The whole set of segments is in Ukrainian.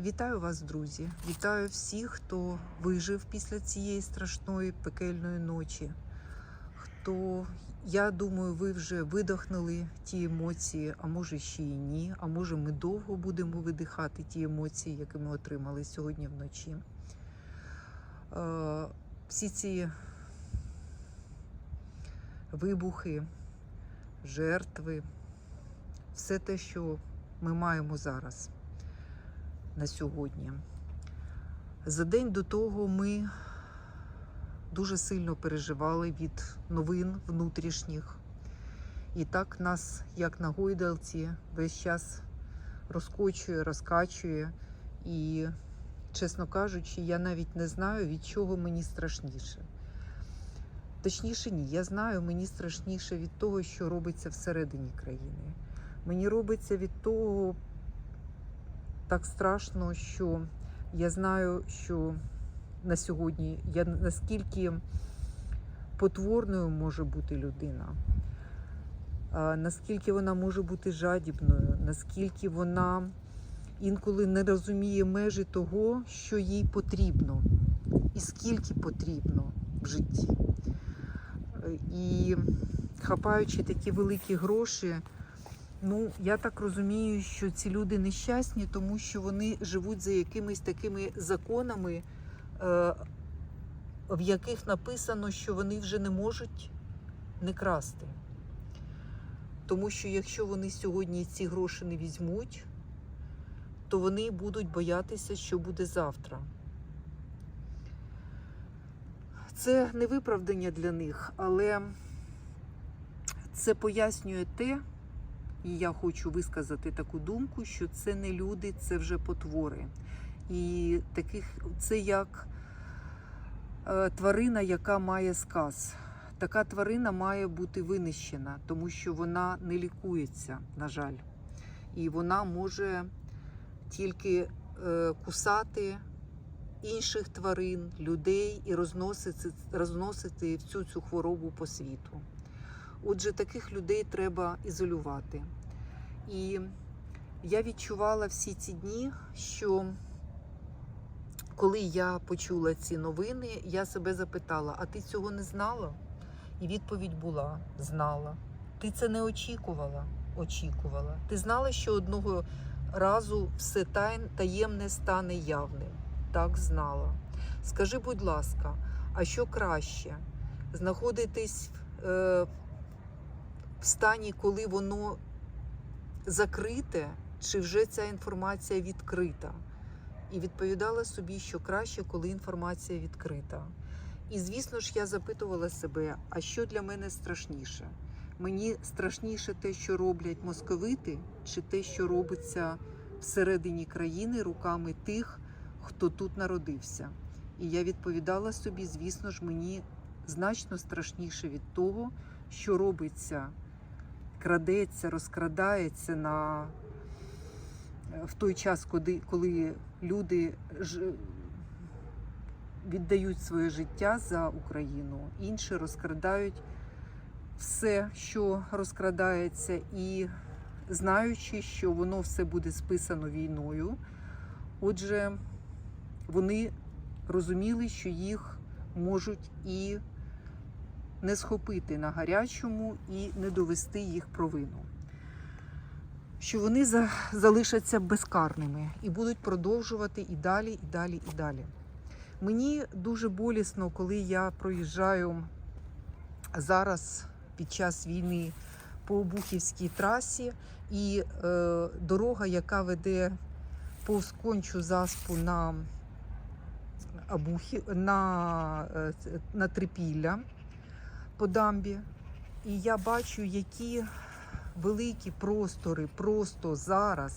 Вітаю вас, друзі! Вітаю всіх, хто вижив після цієї страшної пекельної ночі. Хто, я думаю, ви вже видихнули ті емоції, а може ще і ні. А може, ми довго будемо видихати ті емоції, які ми отримали сьогодні вночі. Е, Всі ці вибухи, жертви, все те, що ми маємо зараз на сьогодні. За день до того ми дуже сильно переживали від новин внутрішніх. І так нас, як на гойдалці, весь час розкочує, розкачує. І, чесно кажучи, я навіть не знаю, від чого мені страшніше. Точніше, ні, я знаю, мені страшніше від того, що робиться всередині країни. Мені робиться від того, так страшно, що я знаю, що на сьогодні я наскільки потворною може бути людина, наскільки вона може бути жадібною, наскільки вона інколи не розуміє межі того, що їй потрібно, і скільки потрібно в житті. Е, І хапаючи такі великі гроші, Ну, я так розумію, що ці люди нещасні, тому що вони живуть за якимись такими законами, е, в яких написано, що вони вже не можуть не красти. Тому що якщо вони сьогодні ці гроші не візьмуть, то вони будуть боятися, що буде завтра. Це не виправдання для них, але це пояснює те, і я хочу висказати таку думку, що це не люди, це вже потвори. І таких це як е, тварина, яка має сказ. Така тварина має бути винищена, тому що вона не лікується, на жаль. І вона може тільки е, кусати інших тварин, людей і розносити, розносити всю цю хворобу по світу. Отже, таких людей треба ізолювати. І я відчувала всі ці дні, що коли я почула ці новини, я себе запитала: а ти цього не знала? І відповідь була: знала. Ти це не очікувала? Очікувала. Ти знала, що одного разу все таємне стане явним? Так, знала. Скажи, будь ласка, а що краще? Знаходитись е, в стані, коли воно закрите, чи вже ця інформація відкрита? І відповідала собі, що краще, коли інформація відкрита. І звісно ж, я запитувала себе, а що для мене страшніше? Мені страшніше те, що роблять московити, чи те, що робиться всередині країни руками тих, хто тут народився. І я відповідала собі, звісно ж, мені значно страшніше від того, що робиться крадеться, розкрадається на в той час, коли, коли люди ж, віддають своє життя за Україну, інші розкрадають все, що розкрадається, і знаючи, що воно все буде списано війною. Отже, вони розуміли, що їх можуть і не схопити на гарячому і не довести їх провину. Що вони за, залишаться безкарними і будуть продовжувати і далі, і далі, і далі. Мені дуже болісно, коли я проїжджаю зараз під час війни по Обухівській трасі, і е, дорога, яка веде повз кончу заспу на, Обухів, на, е, на Трипілля по дамбі, і я бачу, які великі простори просто зараз,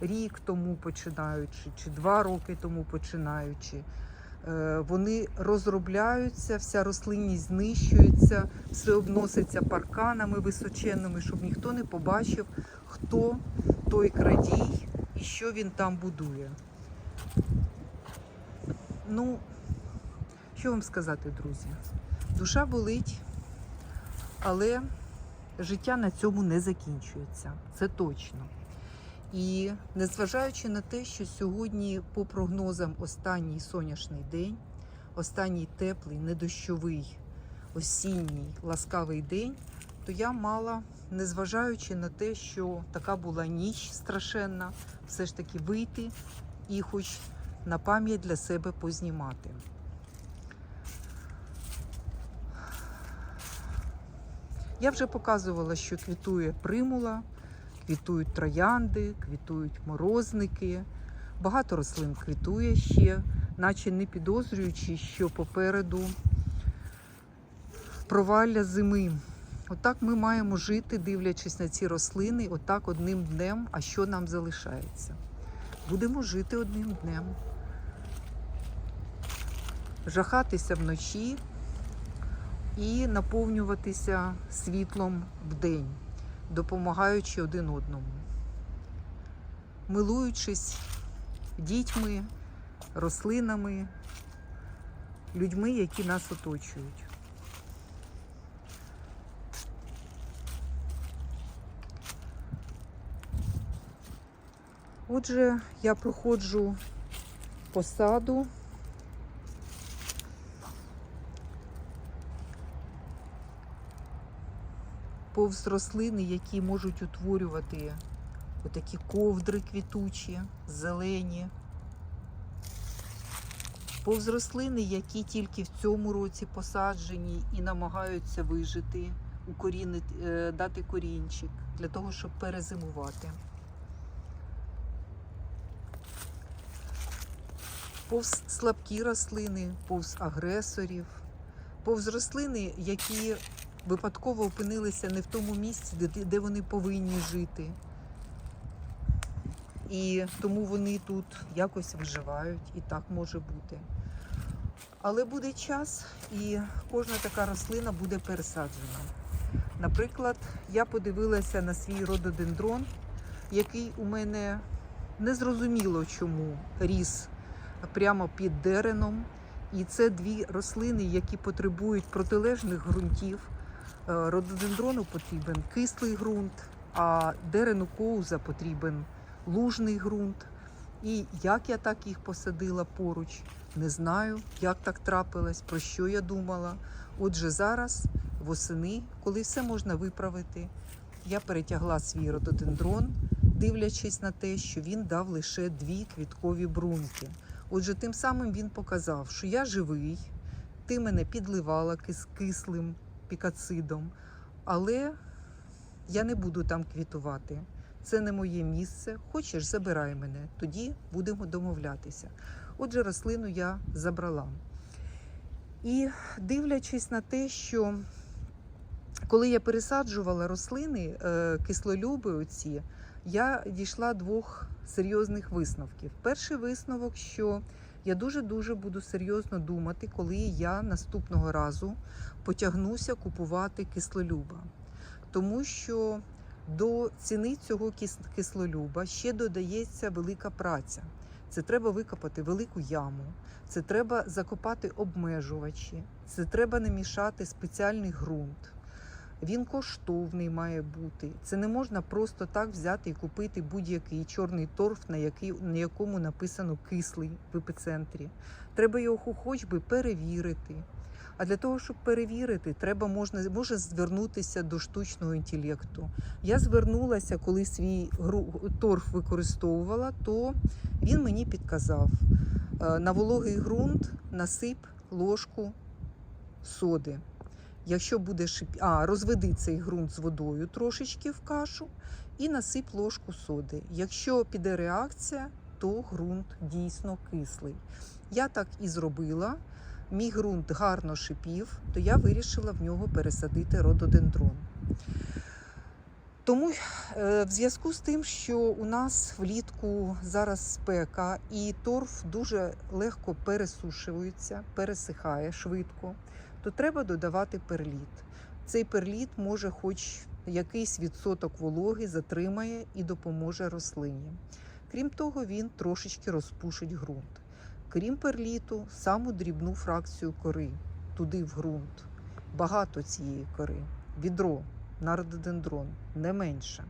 рік тому починаючи, чи два роки тому починаючи, е, вони розробляються, вся рослинність знищується, все обноситься парканами височенними, щоб ніхто не побачив, хто той крадій і що він там будує. Ну, що вам сказати, друзі? Душа болить, але життя на цьому не закінчується. Це точно. І незважаючи на те, що сьогодні, по прогнозам, останній сонячний день, останній теплий, недощовий, осінній, ласкавий день, то я мала, незважаючи на те, що така була ніч страшенна, все ж таки вийти і хоч на пам'ять для себе познімати. Я вже показувала, що квітує примула, квітують троянди, квітують морозники. Багато рослин квітує ще, наче не підозрюючи, що попереду провалля зими. Отак ми маємо жити, дивлячись на ці рослини, отак одним днем. А що нам залишається? Будемо жити одним днем. Жахатися вночі і наповнюватися світлом вдень, допомагаючи один одному, милуючись дітьми, рослинами, людьми, які нас оточують. Отже, я проходжу по Повз рослини, які можуть утворювати отакі ковдри квітучі, зелені. Повз рослини, які тільки в цьому році посаджені і намагаються вижити, укорінити, е, дати корінчик для того, щоб перезимувати. повз слабкі рослини, повз агресорів, повз рослини, які випадково опинилися не в тому місці, де, вони повинні жити. І тому вони тут якось виживають, і так може бути. Але буде час, і кожна така рослина буде пересаджена. Наприклад, я подивилася на свій рододендрон, який у мене незрозуміло чому ріс прямо під дереном. І це дві рослини, які потребують протилежних ґрунтів. Е, Рододендрону потрібен кислий ґрунт, а дерену коуза потрібен лужний ґрунт. І як я так їх посадила поруч, не знаю, як так трапилось, про що я думала. Отже, зараз, восени, коли все можна виправити, я перетягла свій рододендрон, дивлячись на те, що він дав лише дві квіткові бруньки. Отже, тим самим він показав, що я живий, ти мене підливала кис кислим пікацидом, але я не буду там квітувати. Це не моє місце. Хочеш, забирай мене, тоді будемо домовлятися. Отже, рослину я забрала. І дивлячись на те, що коли я пересаджувала рослини, е, кислолюби, оці, я дійшла двох серйозних висновків. Перший висновок, що я дуже-дуже буду серйозно думати, коли я наступного разу потягнуся купувати кислолюба. Тому що до ціни цього кислолюба ще додається велика праця. Це треба викопати велику яму, це треба закопати обмежувачі, це треба намішати спеціальний ґрунт. Він коштовний має бути. Це не можна просто так взяти і купити будь-який чорний торф, на який, на якому написано кислий в епіцентрі. Треба його хоч би перевірити. А для того, щоб перевірити, треба можна може звернутися до штучного інтелекту. Я звернулася, коли свій торф використовувала, то він мені підказав: е, на вологий ґрунт насип ложку соди. Якщо буде шип... а, розведи цей ґрунт з водою трошечки в кашу і насип ложку соди. Якщо піде реакція, то ґрунт дійсно кислий. Я так і зробила. Мій ґрунт гарно шипів, то я вирішила в нього пересадити рододендрон. Тому е, в зв'язку з тим, що у нас влітку зараз спека і торф дуже легко пересушується, пересихає швидко то треба додавати перліт. Цей перліт може, хоч якийсь відсоток вологи затримає і допоможе рослині. Крім того, він трошечки розпушить ґрунт. Крім перліту, саму дрібну фракцію кори туди в ґрунт. Багато цієї кори, відро, на рододендрон, не менше.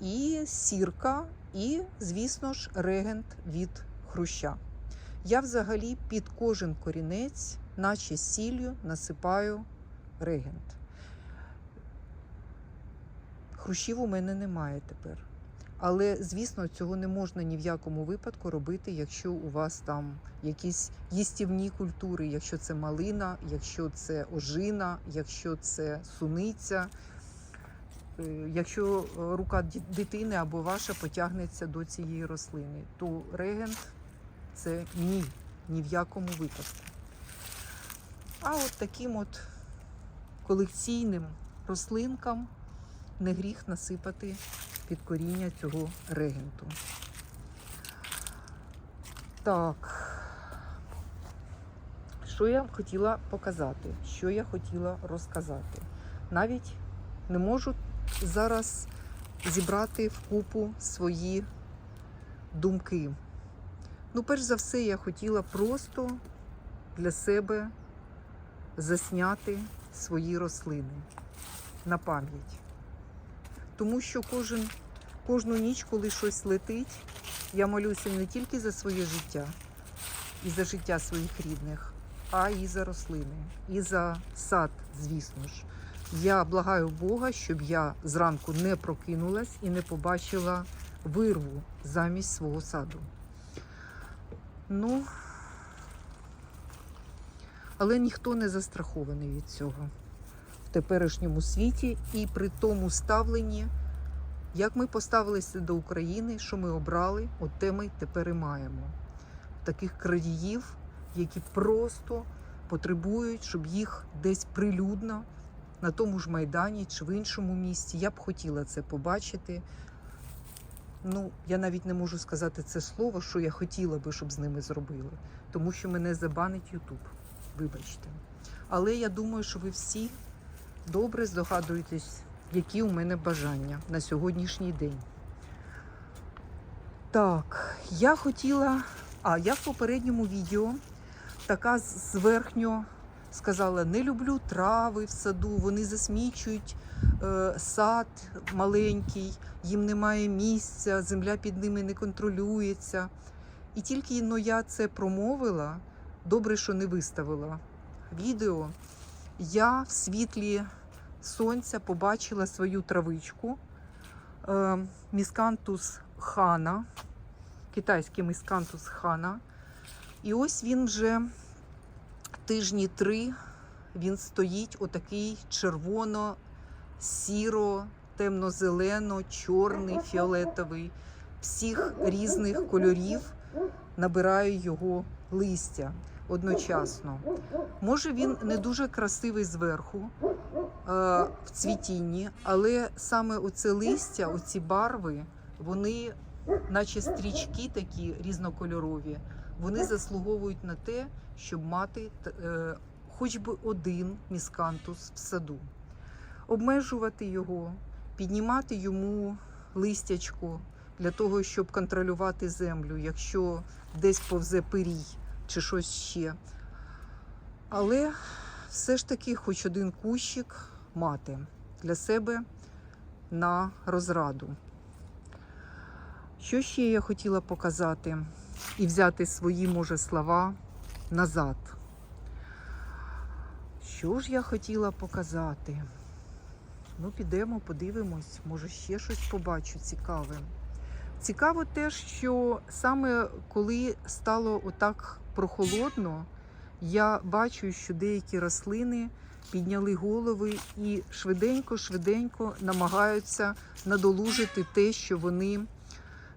і сірка, і, звісно ж, регент від хруща. Я взагалі під кожен корінець, наче сіллю, насипаю регент. Хрущів у мене немає тепер. Але, звісно, цього не можна ні в якому випадку робити, якщо у вас там якісь їстівні культури, якщо це малина, якщо це ожина, якщо це суниця, е, якщо рука дитини або ваша потягнеться до цієї рослини, то регент це ні, ні в якому випадку. А от таким от колекційним рослинкам не гріх насипати під коріння цього регенту. Так. Що я хотіла показати? Що я хотіла розказати? Навіть не можу зараз зібрати вкупу свої думки. Ну, перш за все, я хотіла просто для себе засняти свої рослини на пам'ять. Тому що кожен, кожну ніч, коли щось летить, я молюся не тільки за своє життя і за життя своїх рідних, а і за рослини, і за сад, звісно ж. Я благаю Бога, щоб я зранку не прокинулась і не побачила вирву замість свого саду. Ну, але ніхто не застрахований від цього в теперішньому світі і при тому ставленні, як ми поставилися до України, що ми обрали, от те ми тепер і маємо. Таких крадіїв, які просто потребують, щоб їх десь прилюдно на тому ж Майдані чи в іншому місці. Я б хотіла це побачити. Ну, я навіть не можу сказати це слово, що я хотіла би, щоб з ними зробили, тому що мене забанить Ютуб. Вибачте. Але я думаю, що ви всі добре здогадуєтесь, які у мене бажання на сьогоднішній день. Так, я хотіла. А, я в попередньому відео така зверхньо сказала: не люблю трави в саду, вони засмічують е, сад маленький, їм немає місця, земля під ними не контролюється. І тільки но я це промовила, добре, що не виставила відео, я в світлі сонця побачила свою травичку е, міскантус хана, китайський міскантус хана. І ось він вже тижні три він стоїть отакий червоно, сіро, темно-зелено, чорний, фіолетовий, всіх різних кольорів набирає його листя одночасно. Може, він не дуже красивий зверху е, в цвітінні, але саме оце листя, оці барви, вони, наче стрічки такі різнокольорові, вони заслуговують на те, щоб мати е, хоч би один міскантус в саду, обмежувати його, піднімати йому листячко для того, щоб контролювати землю, якщо десь повзе пирій чи щось ще. Але все ж таки, хоч один кущик мати для себе на розраду. Що ще я хотіла показати і взяти свої, може, слова назад? Що ж я хотіла показати? Ну, підемо, подивимось, може ще щось побачу цікаве. Цікаво те, що саме коли стало отак прохолодно, я бачу, що деякі рослини підняли голови і швиденько-швиденько намагаються надолужити те, що вони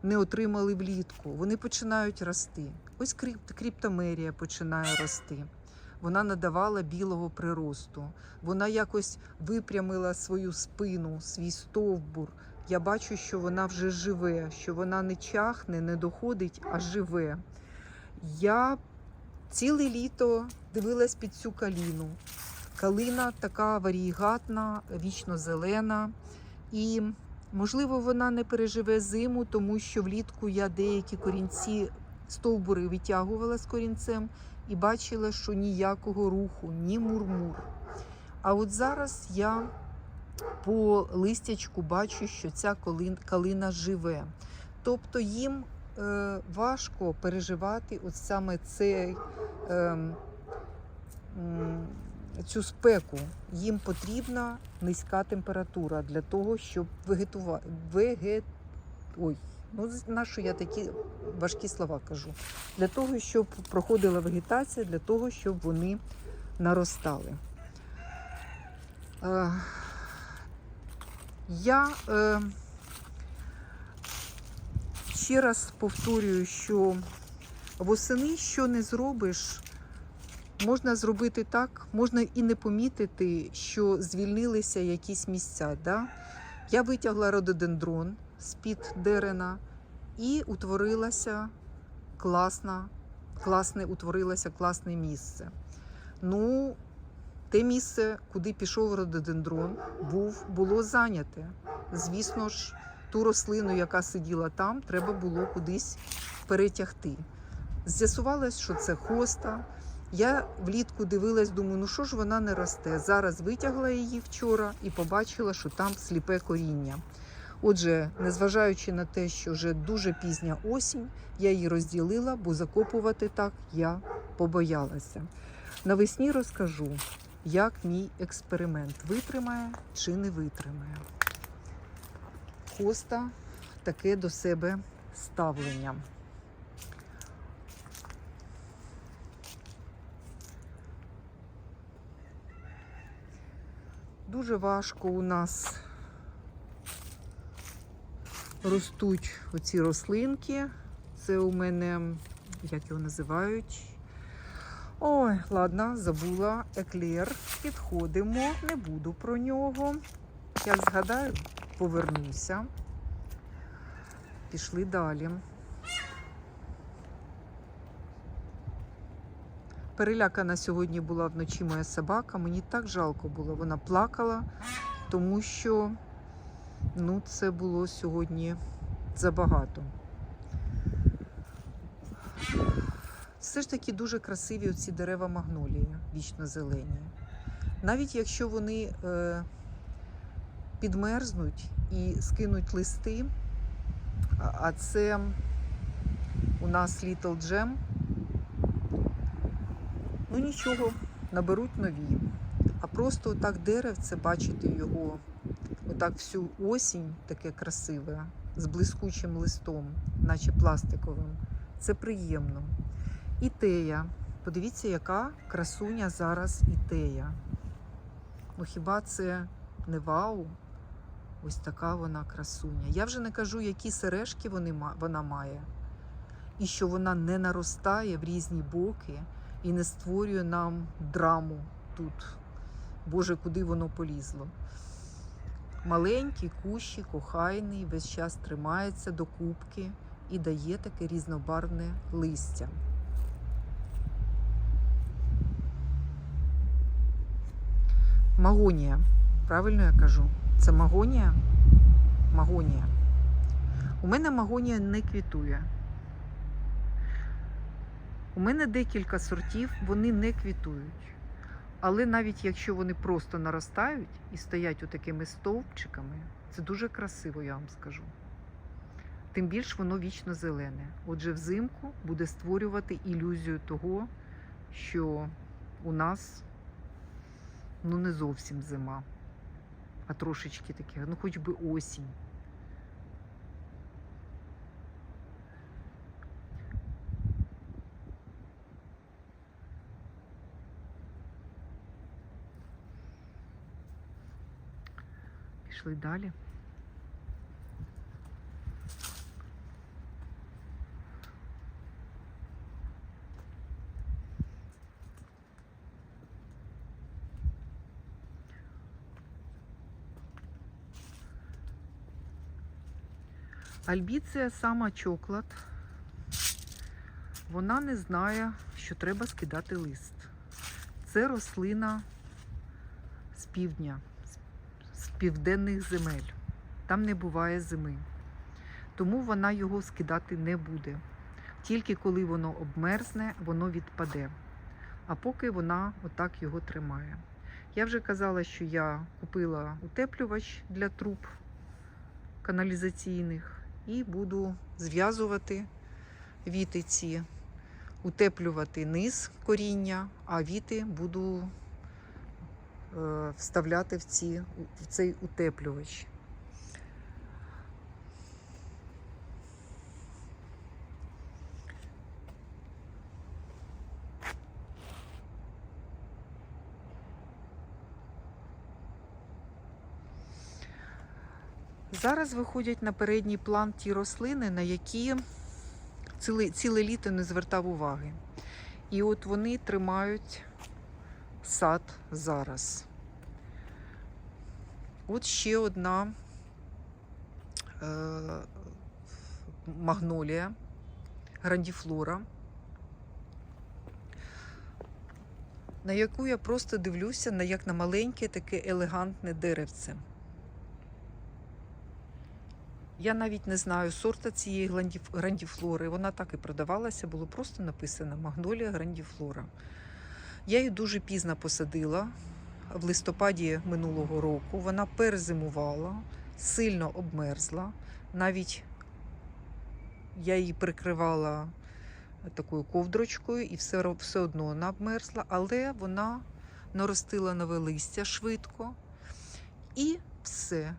не отримали влітку. Вони починають рости. Ось крипт, криптомерія починає рости. Вона надавала білого приросту. Вона якось випрямила свою спину, свій стовбур. Я бачу, що вона вже живе, що вона не чахне, не доходить, а живе. Я ціле літо дивилась під цю каліну. Калина така варігатна, вічно зелена. І, можливо, вона не переживе зиму, тому що влітку я деякі корінці стовбури витягувала з корінцем і бачила, що ніякого руху, ні мурмур. А от зараз я по листячку бачу, що ця калина живе. Тобто їм е, важко переживати от саме цей, е, цю спеку. Їм потрібна низька температура для того, щоб вегетува... веге... Ой, ну на що я такі важкі слова кажу? Для того, щоб проходила вегетація, для того, щоб вони наростали. Е, я е, ще раз повторюю, що восени, що не зробиш, можна зробити так, можна і не помітити, що звільнилися якісь місця. Да? Я витягла рододендрон з-під дерена і утворилася класна, класне, утворилося класне місце. Ну, те місце, куди пішов рододендрон, був, було зайняте. Звісно ж, ту рослину, яка сиділа там, треба було кудись перетягти. З'ясувалось, що це хоста. Я влітку дивилась, думаю, ну що ж вона не росте. Зараз витягла її вчора і побачила, що там сліпе коріння. Отже, незважаючи на те, що вже дуже пізня осінь, я її розділила, бо закопувати так я побоялася. Навесні розкажу, як мій експеримент витримає чи не витримає. Хоста таке до себе ставлення. Дуже важко у нас ростуть оці рослинки. Це у мене, як його називають? Ой, ладно, забула еклер. Підходимо, не буду про нього. Як згадаю, повернуся. Пішли далі. Перелякана сьогодні була вночі моя собака. Мені так жалко було. Вона плакала, тому що ну, це було сьогодні забагато. Все ж таки дуже красиві ці дерева магнолії, вічно зелені. Навіть якщо вони е, підмерзнуть і скинуть листи, а- це у нас Little Gem, ну нічого, наберуть нові. А просто так деревце, бачити його, отак всю осінь таке красиве, з блискучим листом, наче пластиковим, це приємно. Ітея. Подивіться, яка красуня зараз ітея. Ну хіба це не вау? Ось така вона красуня. Я вже не кажу, які сережки вони, вона має, і що вона не наростає в різні боки і не створює нам драму тут. Боже, куди воно полізло. Маленький кущик, охайний, весь час тримається до кубки і дає таке різнобарвне листя. Магонія. Правильно я кажу? Це магонія? Магонія. У мене магонія не квітує. У мене декілька сортів, вони не квітують. Але навіть якщо вони просто наростають і стоять отакими стовпчиками, це дуже красиво, я вам скажу. Тим більш воно вічно зелене. Отже, взимку буде створювати ілюзію того, що у нас ну не зовсім зима, а трошечки таке, ну хоч би осінь. Пішли далі. Альбіція сама чоклад. Вона не знає, що треба скидати лист. Це рослина з півдня, з- південних земель. Там не буває зими. Тому вона його скидати не буде. Тільки коли воно обмерзне, воно відпаде. А поки вона отак його тримає. Я вже казала, що я купила утеплювач для труб каналізаційних і буду зв'язувати віти ці, утеплювати низ коріння, а віти буду е, вставляти в, ці, в цей утеплювач. Зараз виходять на передній план ті рослини, на які ціле, ціле літо не звертав уваги. І от вони тримають сад зараз. От ще одна е, магнолія, грандіфлора, на яку я просто дивлюся як на маленьке таке елегантне деревце. Я навіть не знаю сорта цієї грандіфлори. Вона так і продавалася, було просто написано Магнолія грандіфлора. Я її дуже пізно посадила в листопаді минулого року. Вона перезимувала, сильно обмерзла. Навіть я її прикривала такою ковдрочкою, і все, все одно вона обмерзла, але вона наростила нове листя швидко. І все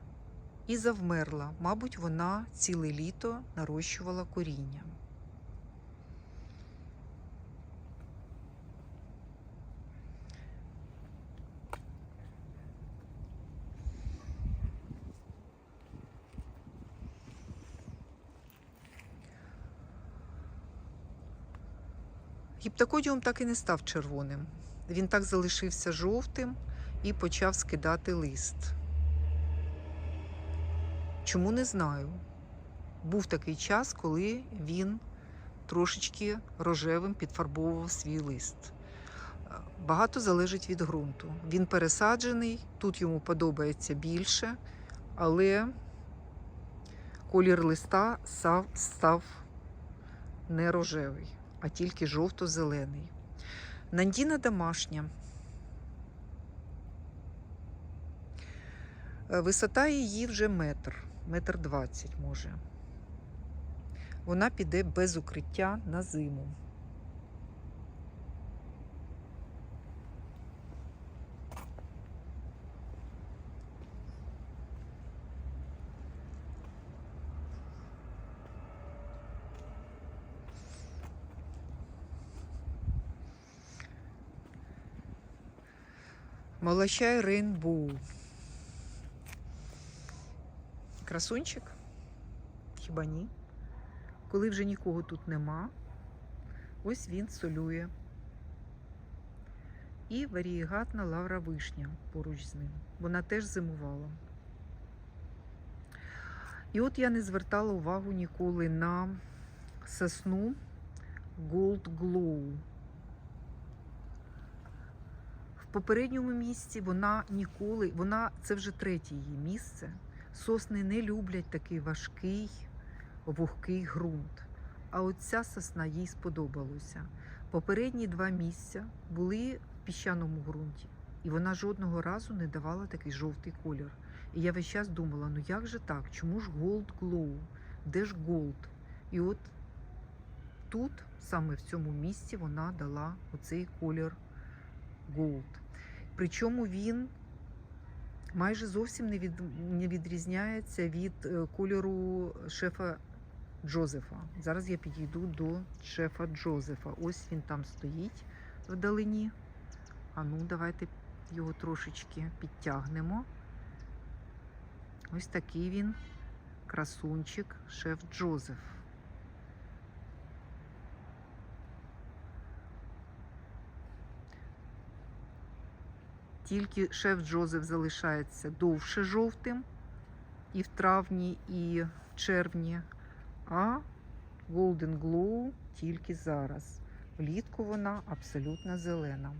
і завмерла. Мабуть, вона ціле літо нарощувала коріння. Гіптокодіум так і не став червоним. Він так залишився жовтим і почав скидати лист. Чому не знаю. Був такий час, коли він трошечки рожевим підфарбовував свій лист. Багато залежить від ґрунту. Він пересаджений, тут йому подобається більше, але колір листа став, став не рожевий, а тільки жовто-зелений. Нандіна домашня. Е, Висота її вже метр, метр двадцять може. Вона піде без укриття на зиму. Молочай Рейнбоу. Красунчик? Хіба ні? Коли вже нікого тут нема, ось він солює. І варієгатна лавра вишня поруч з ним. Вона теж зимувала. І от я не звертала увагу ніколи на сосну Gold Glow. В попередньому місці вона ніколи, вона це вже третє її місце. Сосни не люблять такий важкий, вогкий ґрунт. А от ця сосна їй сподобалося. Попередні два місця були в піщаному ґрунті, і вона жодного разу не давала такий жовтий колір. І я весь час думала: ну як же так? Чому ж Gold Glow? Де ж Gold? І от тут, саме в цьому місці, вона дала оцей колір Gold. Причому він майже зовсім не, від, не відрізняється від е, кольору шефа Джозефа. Зараз я підійду до шефа Джозефа. Ось він там стоїть вдалині. А ну, давайте його трошечки підтягнемо. Ось такий він, красунчик, шеф Джозеф. Тільки шеф Джозеф залишається довше жовтим і в травні, і в червні, а Golden Glow тільки зараз. Влітку вона абсолютно зелена.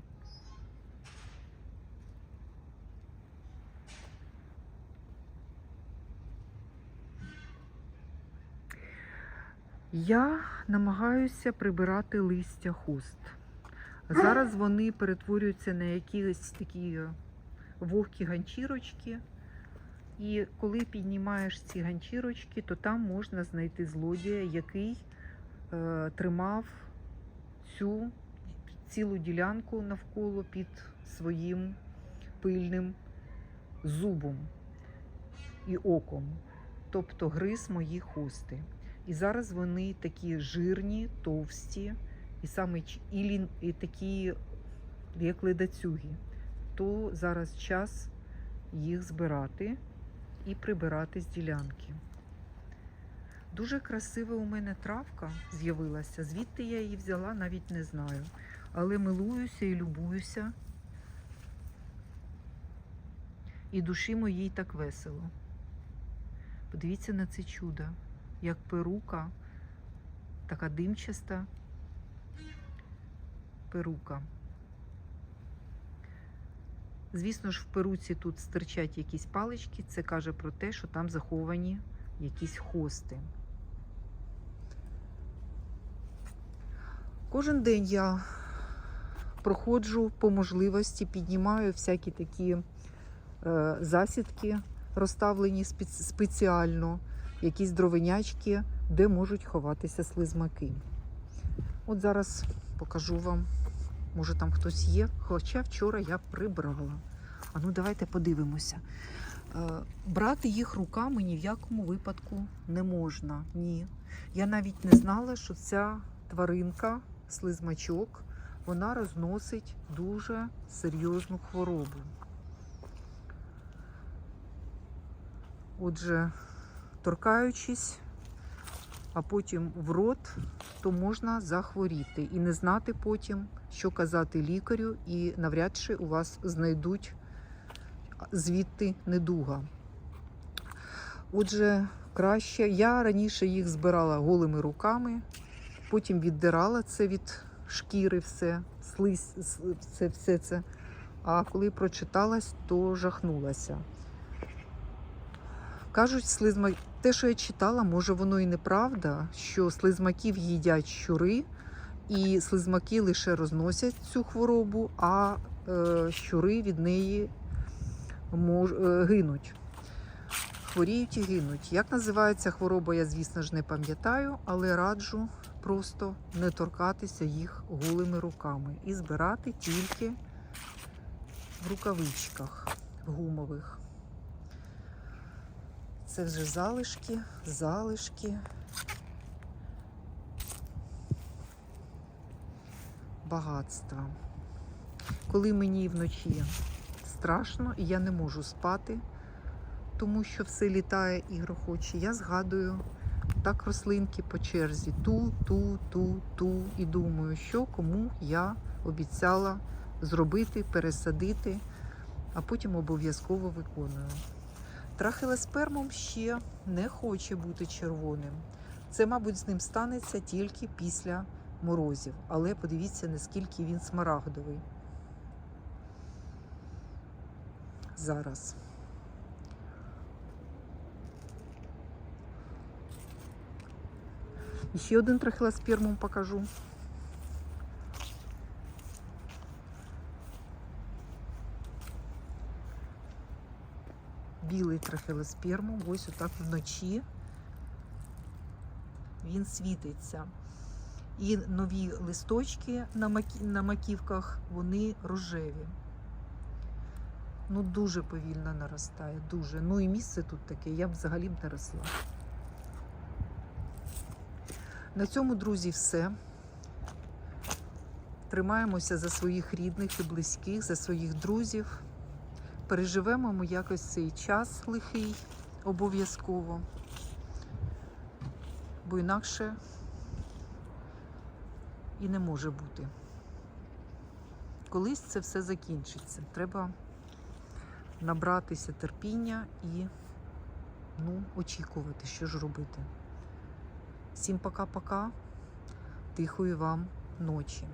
Я намагаюся прибирати листя хуст. Зараз вони перетворюються на якісь такі вогкі ганчірочки. І коли піднімаєш ці ганчірочки, то там можна знайти злодія, який е, тримав цю цілу ділянку навколо під своїм пильним зубом і оком, тобто гриз мої хости. І зараз вони такі жирні, товсті, і саме і, і такі, як ледацюги. То зараз час їх збирати і прибирати з ділянки. Дуже красива у мене травка з'явилася. Звідти я її взяла, навіть не знаю. Але милуюся і любуюся. І душі моїй так весело. Подивіться на це чудо, як перука, така димчаста перука. Звісно ж, в перуці тут стирчать якісь палички. Це каже про те, що там заховані якісь хости. Кожен день я проходжу по можливості, піднімаю всякі такі е, засідки, розставлені спец- спеціально, якісь дровинячки, де можуть ховатися слизмаки. От зараз покажу вам, може там хтось є, хоча вчора я прибрала. А ну давайте подивимося. Е, Брати їх руками ні в якому випадку не можна. Ні. Я навіть не знала, що ця тваринка, слизмачок, вона розносить дуже серйозну хворобу. Отже, торкаючись, а потім в рот, то можна захворіти і не знати потім, що казати лікарю, і навряд чи у вас знайдуть звідти недуга. Отже, краще. Я раніше їх збирала голими руками, потім віддирала це від шкіри, все, слизь, це, все це. А коли прочиталась, то жахнулася. Кажуть, слизма... те, що я читала, може воно і неправда, що слизмаків їдять щури, і слизмаки лише розносять цю хворобу, а е, щури від неї мож... е, гинуть. Хворіють і гинуть. Як називається хвороба, я, звісно ж, не пам'ятаю, але раджу просто не торкатися їх голими руками і збирати тільки в рукавичках гумових. Це вже залишки, залишки. Багатства. Коли мені вночі страшно і я не можу спати, тому що все літає і грохоче, я згадую так рослинки по черзі ту, ту, ту, ту, і думаю, що кому я обіцяла зробити, пересадити, а потім обов'язково виконую. Трахелеспермом ще не хоче бути червоним. Це, мабуть, з ним станеться тільки після морозів. Але подивіться, наскільки він смарагдовий. Зараз. Ще один трахелеспермум покажу. Білий трахелеспермум, ось отак вночі він світиться. І нові листочки на маківках, вони рожеві. Ну, дуже повільно наростає, дуже. Ну і місце тут таке, я б взагалі б не росла. На цьому, друзі, все. Тримаємося за своїх рідних і близьких, за своїх друзів переживемо ми якось цей час лихий обов'язково, бо інакше і не може бути. Колись це все закінчиться. Треба набратися терпіння і ну, очікувати, що ж робити. Всім пока-пока, тихої вам ночі.